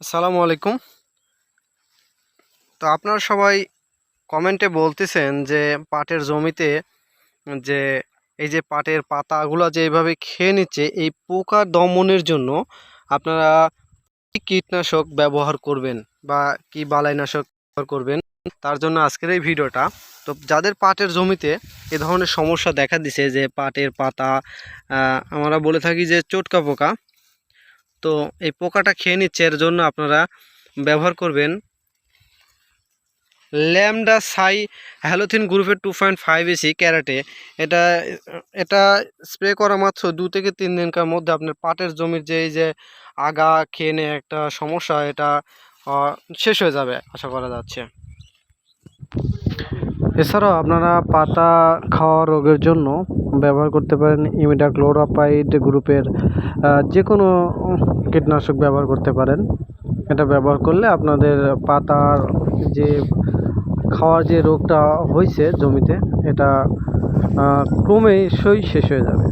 আসসালামু আলাইকুম। তো আপনারা সবাই কমেন্টে বলতেছেন যে পাটের জমিতে যে এই যে পাটের পাতাগুলো যে এইভাবে খেয়ে নিচ্ছে, এই পোকা দমনের জন্য আপনারা কী কীটনাশক ব্যবহার করবেন বা কি বালাইনাশক ব্যবহার করবেন, তার জন্য আজকের এই ভিডিওটা। তো যাদের পাটের জমিতে এ ধরনের সমস্যা দেখা দিছে যে পাটের পাতা আমরা বলে থাকি যে চটকা পোকা তো এই পোকাটা খেয়ে নিচ্ছে, এর জন্য আপনারা ব্যবহার করবেন ল্যামডা সাই হ্যালোথিন গ্রুপের two point five EC karate. এটা এটা স্প্রে করা মাত্র দু থেকে তিন দিনকার মধ্যে আপনার পাটের জমির যে, এই যে আগা, খেয়ে একটা সমস্যা, এটা শেষ হয়ে যাবে, আশা করা যাচ্ছে। এছাড়াও আপনারা পাতা খাওয়া রোগের জন্য ব্যবহার করতে পারেন ইমিডাক্লোরাপাইড গ্রুপের যে কোনো কীটনাশক ব্যবহার করতে পারেন। এটা ব্যবহার করলে আপনাদের পাতার যে খাওয়ার যে রোগটা হয়েছে জমিতে, এটা ক্রমেই সই শেষ হয়ে যাবে।